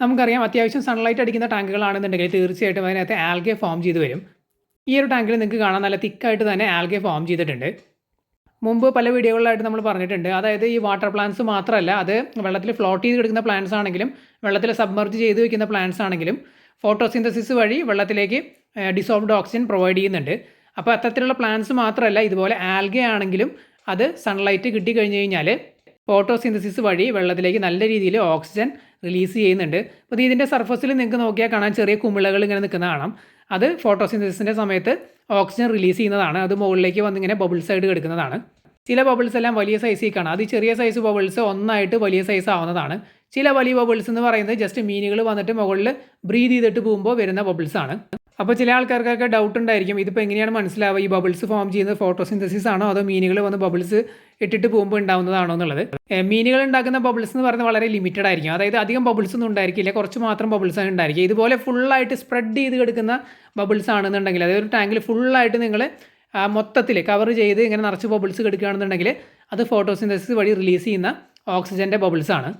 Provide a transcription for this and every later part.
നമുക്കറിയാം അത്യാവശ്യം സൺലൈറ്റ് അടിക്കുന്ന ടാങ്കുകളാണെന്നുണ്ടെങ്കിൽ തീർച്ചയായിട്ടും അതിനകത്ത് ആൽഗെ ഫോം ചെയ്ത് വരും. ഈ ഒരു ടാങ്കിൽ നിങ്ങൾക്ക് കാണാൻ നല്ല തിക്കായിട്ട് തന്നെ ആൽഗെ ഫോം ചെയ്തിട്ടുണ്ട്. മുമ്പ് പല വീഡിയോകളിലായിട്ട് നമ്മൾ പറഞ്ഞിട്ടുണ്ട്. അതായത് ഈ വാട്ടർ പ്ലാന്റ്സ് മാത്രമല്ല അത് വെള്ളത്തിൽ ഫ്ലോട്ട് ചെയ്ത് കിടക്കുന്ന പ്ലാന്റ്സ് ആണെങ്കിലും വെള്ളത്തിൽ സബ്മർജ് ചെയ്ത് വെക്കുന്ന പ്ലാന്റ്സ് ആണെങ്കിലും ഫോട്ടോസിന്തസിസ് വഴി വെള്ളത്തിലേക്ക് ഡിസോൾവ്ഡ് ഓക്സിജൻ പ്രൊവൈഡ് ചെയ്യുന്നുണ്ട്. അപ്പോൾ അത്തരത്തിലുള്ള പ്ലാന്റ്സ് മാത്രമല്ല ഇതുപോലെ ആൽഗെ ആണെങ്കിലും അത് സൺലൈറ്റ് കിട്ടിക്കഴിഞ്ഞ് കഴിഞ്ഞാൽ ഫോട്ടോസിന്തസിസ് വഴി വെള്ളത്തിലേക്ക് നല്ല രീതിയിൽ ഓക്സിജൻ റിലീസ് ചെയ്യുന്നുണ്ട്. അപ്പോൾ ഇതിന്റെ സർഫസിൽ നിങ്ങൾക്ക് നോക്കിയാൽ കാണാൻ ചെറിയ കുമിളകൾ ഇങ്ങനെ നിൽക്കുന്ന കാണാം. അത് ഫോട്ടോസിന്തസിന്റെ സമയത്ത് ഓക്സിജൻ റിലീസ് ചെയ്യുന്നതാണ്. അത് മുകളിലേക്ക് വന്നിങ്ങനെ ബബിൾസ് ആയിട്ട് കിടക്കുന്നതാണ്. ചില ബബിൾസ് എല്ലാം വലിയ സൈസിൽ കാണാം. അത് ചെറിയ സൈസ് ബബിൾസ് ഒന്നായിട്ട് വലിയ സൈസ് ആവുന്നതാണ്. ചില വലിയ ബബിൾസ് എന്ന് പറയുന്നത് ജസ്റ്റ് മീനുകൾ വന്നിട്ട് മുകളിൽ ബ്രീത് ചെയ്തിട്ട് പോകുമ്പോൾ വരുന്ന ബബിൾസ് ആണ്. അപ്പോൾ ചില ആൾക്കാർക്കൊക്കെ ഡൗട്ട് ഉണ്ടായിരിക്കും ഇതിപ്പോൾ എങ്ങനെയാണ് മനസ്സിലാവുക? ഈ ബബിൾസ് ഫോം ചെയ്യുന്നത് ഫോട്ടോസിന്തസിസ് ആണോ? അതോ മീനുകൾ വന്ന് ബബിൾസ് ഇട്ടിട്ട് പോകുമ്പോൾ ഉണ്ടാവുന്നതാണോ എന്നുള്ളത്? മീനുകൾ ഉണ്ടാക്കുന്ന ബബിൾസ് എന്ന് പറയുന്നത് വളരെ ലിമിറ്റഡ് ആയിരിക്കും. അതായത് അധികം ബബിൾസ് ഒന്നും ഉണ്ടായിരിക്കില്ല കുറച്ച് മാത്രം ബബിൾസ് ആണ് ഉണ്ടായിരിക്കുക. ഇതുപോലെ ഫുള്ളായിട്ട് സ്പ്രെഡ് ചെയ്ത് കിടക്കുന്ന ബബിൾസ് ആണെന്നുണ്ടെങ്കിൽ അതായത് ഒരു ടാങ്കിൽ ഫുള്ളായിട്ട് നിങ്ങൾ മൊത്തത്തിൽ കവർ ചെയ്ത് ഇങ്ങനെ നിറച്ച് ബബിൾസ് കിടക്കുകയാണെന്നുണ്ടെങ്കിൽ അത് ഫോട്ടോസിന്തസിസ് വഴി റിലീസ് ചെയ്യുന്ന ഓക്സിജന്റെ ബബിൾസ് ആണ്.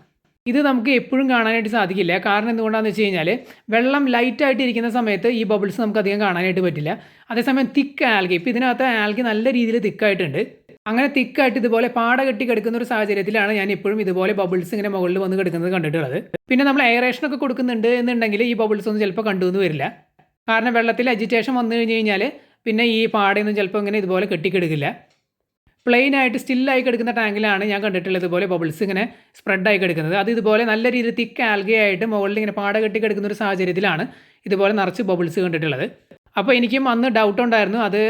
ഇത് നമുക്ക് എപ്പോഴും കാണാനായിട്ട് സാധിക്കില്ല. കാരണം എന്തുകൊണ്ടാണെന്ന് വെച്ച് കഴിഞ്ഞാൽ വെള്ളം ലൈറ്റായിട്ട് ഇരിക്കുന്ന സമയത്ത് ഈ ബബിൾസ് നമുക്ക് അധികം കാണാനായിട്ട് പറ്റില്ല. അതേസമയം തിക്ക് ആൽഗി ഇപ്പോൾ ഇതിനകത്ത് ആൽഗി നല്ല രീതിയിൽ തിക്കായിട്ടുണ്ട് അങ്ങനെ തിക്കായിട്ട് ഇതുപോലെ പാട കെട്ടി കിടക്കുന്ന ഒരു സാഹചര്യത്തിലാണ് ഞാൻ എപ്പോഴും ഇതുപോലെ ബബിൾസ് ഇങ്ങനെ മുകളിൽ വന്ന് കിടക്കുന്നത് കണ്ടിട്ടുള്ളത്. പിന്നെ നമ്മൾ എയറേഷൻ ഒക്കെ കൊടുക്കുന്നുണ്ട് എന്നുണ്ടെങ്കിൽ ഈ ബബിൾസ് ഒന്നും ചിലപ്പോൾ കണ്ടുവന്ന് വരില്ല. കാരണം വെള്ളത്തിൽ അജിറ്റേഷൻ വന്നു കഴിഞ്ഞ് കഴിഞ്ഞാൽ പിന്നെ ഈ പാടയൊന്നും ചിലപ്പോൾ ഇങ്ങനെ ഇതുപോലെ കെട്ടിക്കിടക്കില്ല. പ്ലെയിൻ ആയിട്ട് സ്റ്റില്ലായി കിടക്കുന്ന ടാങ്കിലാണ് ഞാൻ കണ്ടിട്ടുള്ളത് ഇതുപോലെ ബബിൾസ് ഇങ്ങനെ സ്പ്രെഡായി കിടക്കുന്നത്. അത് ഇതുപോലെ നല്ല രീതിയിൽ തിക്ക് ആൽഗയായിട്ട് മുകളിൽ ഇങ്ങനെ പാട കെട്ടി കിടക്കുന്ന ഒരു സാഹചര്യത്തിലാണ് ഇതുപോലെ നിറച്ച് ബബിൾസ് കണ്ടിട്ടുള്ളത്. അപ്പോൾ എനിക്കും അന്ന് ഡൗട്ട് ഉണ്ടായിരുന്നു. അത്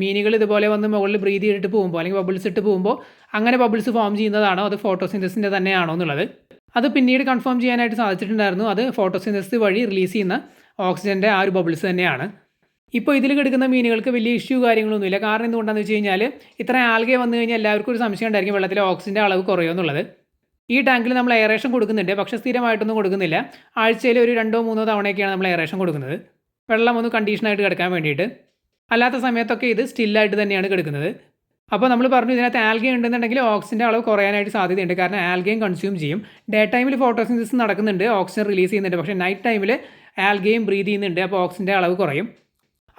മീനുകൾ ഇതുപോലെ വന്ന് മുകളിൽ ബ്രീതി ചെയ്തിട്ട് പോകുമ്പോൾ അല്ലെങ്കിൽ ബബിൾസ് ഇട്ട് പോകുമ്പോൾ അങ്ങനെ ബബിൾസ് ഫോം ചെയ്യുന്നതാണോ? അത് ഫോട്ടോസിന്തസിന്റെ തന്നെയാണോ എന്നുള്ളത്. അത് പിന്നീട് കൺഫേം ചെയ്യാനായിട്ട് സാധിച്ചിട്ടുണ്ടായിരുന്നു. അത് ഫോട്ടോസിന്തസിസ് വഴി റിലീസ് ചെയ്യുന്ന ഓക്സിജന്റെ ആ ഒരു ബബിൾസ് തന്നെയാണ്. ഇപ്പോൾ ഇതിൽ കിടക്കുന്ന മീനുകൾക്ക് വലിയ ഇഷ്യൂ കാര്യങ്ങളൊന്നുമില്ല. കാരണം എന്തുകൊണ്ടാണെന്ന് വെച്ച് കഴിഞ്ഞാൽ ഇത്ര ആൽഗെ വന്നു കഴിഞ്ഞാൽ എല്ലാവർക്കും ഒരു സംശയം ഉണ്ടായിരിക്കും വെള്ളത്തിലെ ഓക്സിജന്റെ അളവ് കുറയോ എന്നുള്ളത്. ഈ ടാങ്കിൽ നമ്മൾ എയറേഷൻ കൊടുക്കുന്നുണ്ട്. പക്ഷെ സ്ഥിരമായിട്ടൊന്നും കൊടുക്കുന്നില്ല. ആഴ്ചയിൽ ഒരു രണ്ടോ മൂന്നോ തവണയൊക്കെയാണ് നമ്മൾ എയറേഷൻ കൊടുക്കുന്നത്. വെള്ളം ഒന്ന് കണ്ടീഷനായിട്ട് കിടക്കാൻ വേണ്ടിയിട്ട്. അല്ലാത്ത സമയത്തൊക്കെ ഇത് സ്റ്റില്ലായിട്ട് തന്നെയാണ് കിടക്കുന്നത്. അപ്പോൾ നമ്മൾ പറഞ്ഞു ഇതിനകത്ത് ആൽഗെ ഉണ്ടെന്നുണ്ടെങ്കിൽ ഓക്സിജന്റെ അളവ് കുറയാനായിട്ട് സാധ്യതയുണ്ട്. കാരണം ആൽഗയും കൺസ്യൂം ചെയ്യും. ഡേ ടൈമിൽ ഫോട്ടോസിന്തസിസ് നടക്കുന്നുണ്ട്. ഓക്സിജൻ റിലീസ് ചെയ്യുന്നുണ്ട്. പക്ഷേ നൈറ്റ് ടൈമിൽ ആൽഗയും ബ്രീത് ചെയ്യുന്നുണ്ട്. അപ്പോൾ ഓക്സിജന്റെ അളവ് കുറയും.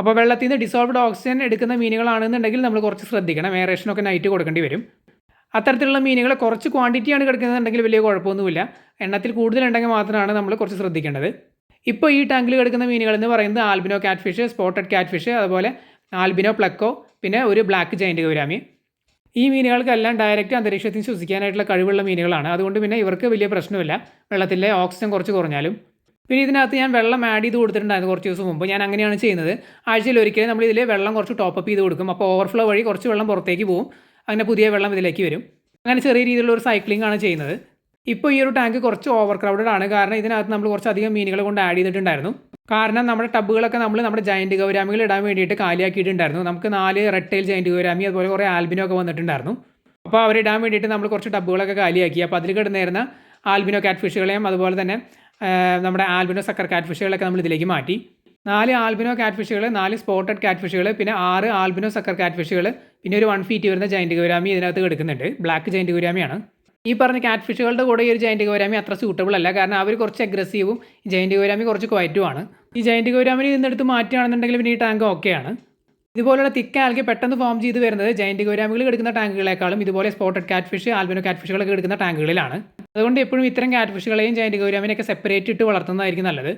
അപ്പോൾ വെള്ളത്തിൽ നിന്ന് ഡിസോൾവ്ഡ് ഓക്സിജൻ എടുക്കുന്ന മീനുകളാണെന്നുണ്ടെങ്കിൽ നമ്മൾ കുറച്ച് ശ്രദ്ധിക്കണം. എയറേഷനൊക്കെ നൈറ്റ് കൊടുക്കേണ്ടി വരും. അത്തരത്തിലുള്ള മീനുകൾ കുറച്ച് ക്വാണ്ടിറ്റിയാണ് കിടക്കുന്നതെന്നുണ്ടെങ്കിൽ വലിയ കുഴപ്പമൊന്നുമില്ല. എണ്ണത്തിൽ കൂടുതലുണ്ടെങ്കിൽ മാത്രമാണ് നമ്മൾ കുറച്ച് ശ്രദ്ധിക്കേണ്ടത്. ഇപ്പോൾ ഈ ടാങ്കിൽ കിടക്കുന്ന മീനുകൾ എന്ന് പറയുന്നത് albino catfish spotted catfish അതുപോലെ ആൽബിനോ പ്ലക്കോ പിന്നെ ഒരു ബ്ലാക്ക് ജൈന്റ് ഗൗരാമി. ഈ മീനുകൾക്കെല്ലാം ഡയറക്റ്റ് അന്തരീക്ഷത്തിൽ ശ്വസിക്കാനായിട്ടുള്ള കഴിവുള്ള മീനുകളാണ്. അതുകൊണ്ട് പിന്നെ ഇവർക്ക് വലിയ പ്രശ്നമില്ല. വെള്ളത്തിലെ ഓക്സിജൻ കുറച്ച് കുറഞ്ഞാലും. പിന്നെ ഇതിനകത്ത് ഞാൻ വെള്ളം ആഡ് ചെയ്ത് കൊടുത്തിട്ടുണ്ടായിരുന്നു കുറച്ച് ദിവസം മുമ്പ്. ഞാൻ അങ്ങനെയാണ് ചെയ്യുന്നത്. ആഴ്ചയിൽ ഒരിക്കലും നമ്മൾ ഇതിൽ വെള്ളം കുറച്ച് ടോപ്പപ്പ് ചെയ്ത് കൊടുക്കും. അപ്പോൾ ഓവർഫ്ലോ വഴി കുറച്ച് വെള്ളം പുറത്തേക്ക് പോകും അങ്ങനെ പുതിയ വെള്ളം ഇതിലേക്ക് വരും. അങ്ങനെ ചെറിയ രീതിയിലുള്ള ഒരു സൈക്ലിംഗ് ആണ് ചെയ്യുന്നത്. ഇപ്പോൾ ഈ ഒരു ടാങ്ക് കുറച്ച് ഓവർ ക്രൗഡഡ് ആണ്. കാരണം ഇതിനകത്ത് നമ്മൾ കുറച്ചധികം മീനുകളെ കൊണ്ട് ആഡ് ചെയ്തിട്ടുണ്ടായിരുന്നു. കാരണം നമ്മുടെ ടബുകളൊക്കെ നമ്മൾ നമ്മുടെ ജയന്റ് ഗൗരാമികൾ ഇടാൻ വേണ്ടിയിട്ട് കാലിയാക്കിയിട്ടുണ്ടായിരുന്നു. നമുക്ക് നാല് റെഡ് ടൈൽ ജയന്റ് ഗൗരാമി അതുപോലെ കുറേ ആൽബിനോ ഒക്കെ വന്നിട്ടുണ്ടായിരുന്നു. അപ്പോൾ അവരിടാൻ വേണ്ടിയിട്ട് നമ്മൾ കുറച്ച് ടബുകളൊക്കെ കാലിയാക്കി. അപ്പോൾ അതിൽ കിടന്നിരുന്ന ആൽബിനോ കാറ്റ് ഫിഷുകളെയും അതുപോലെ തന്നെ നമ്മുടെ ആൽബിനോ സക്കർ കാറ്റ്ഫിഷുകളൊക്കെ നമ്മൾ ഇതിലേക്ക് മാറ്റി. നാല് ആൽബിനോ കാറ്റ്ഫിഷുകൾ നാല് സ്പോട്ടഡ് കാറ്റ്ഫിഷുകൾ പിന്നെ ആറ് ആൽബിനോ സക്കർ കാറ്റ്ഫിഷുകൾ പിന്നെ ഒരു വൺ ഫീറ്റ് വരുന്ന ജയന്റ് ഗൗരാമി ഇതിനകത്ത് കിടക്കുന്നുണ്ട്. ബ്ലാക്ക് ജയന്റ് ഗൗരാമിയാണ്. ഈ പറഞ്ഞ കാറ്റ്ഫിഷുകളുടെ കൂടെ ഈ ഒരു ജയന്റ് ഗൗരാമി അത്ര സൂട്ടബിൾ അല്ല. കാരണം അവർ കുറച്ച് അഗ്രസീവും ജയന്റ് ഗൗരാമി കുറച്ച് ക്വയറ്റുമാണ് ഈ ജയന്റ് ഗൗരാമിനെ ഇന്നെടുത്ത് മാറ്റുകയാണെന്നുണ്ടെങ്കിൽ പിന്നെ ഈ ടാങ്ക് ഓക്കെയാണ് ഇതുപോലുള്ള തിക്ക ആൽഗെ പെട്ടെന്ന് ഫോം ചെയ്ത് വരുന്നത് ജയന്റ് ഗോരാമുകൾ എടുക്കുന്ന ടാങ്കുകളെക്കാളും ഇതുപോലെ സ്പോട്ടഡ് കാറ്റ് ഫിഷ് ആൽബിനോ കാറ്റ് ഫിഷുകളൊക്കെ ടാങ്കുകളിലാണ് അതുകൊണ്ട് എപ്പോഴും ഇത്തരം കാറ്റ് ഫിഷുകളെയും ജയന്റ് ഗൗരാമിനെയൊക്കെ സെപ്പറേറ്റ് ഇട്ട് വളർത്തുന്നതായിരിക്കും നല്ലത്.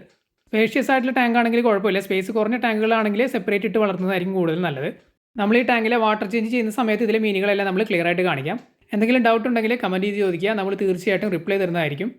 സ്പേഷ്യസ് ആയിട്ടുള്ള ടാങ്ക് ആണെങ്കിൽ കുഴപ്പമില്ല. സ്പേസ് കുറഞ്ഞ ടാങ്കുകളാണെങ്കിൽ സെപ്പറേറ്റ് ഇട്ട് വളർത്തുന്നതായിരിക്കും കൂടുതൽ നല്ലത്. നമ്മൾ ഈ ടാങ്കിലെ വാട്ടർ ചേഞ്ച് ചെയ്യുന്ന സമയത്ത് ഇതിലെ മീനുകളെല്ലാം നമ്മൾ ക്ലിയർ ആയിട്ട് കാണിക്കാം. എന്തെങ്കിലും ഡൗട്ട് ഉണ്ടെങ്കിൽ കമന്റ് ചെയ്ത് ചോദിക്കുക. നമ്മൾ തീർച്ചയായിട്ടും റിപ്ലൈ തരുന്നതായിരിക്കും.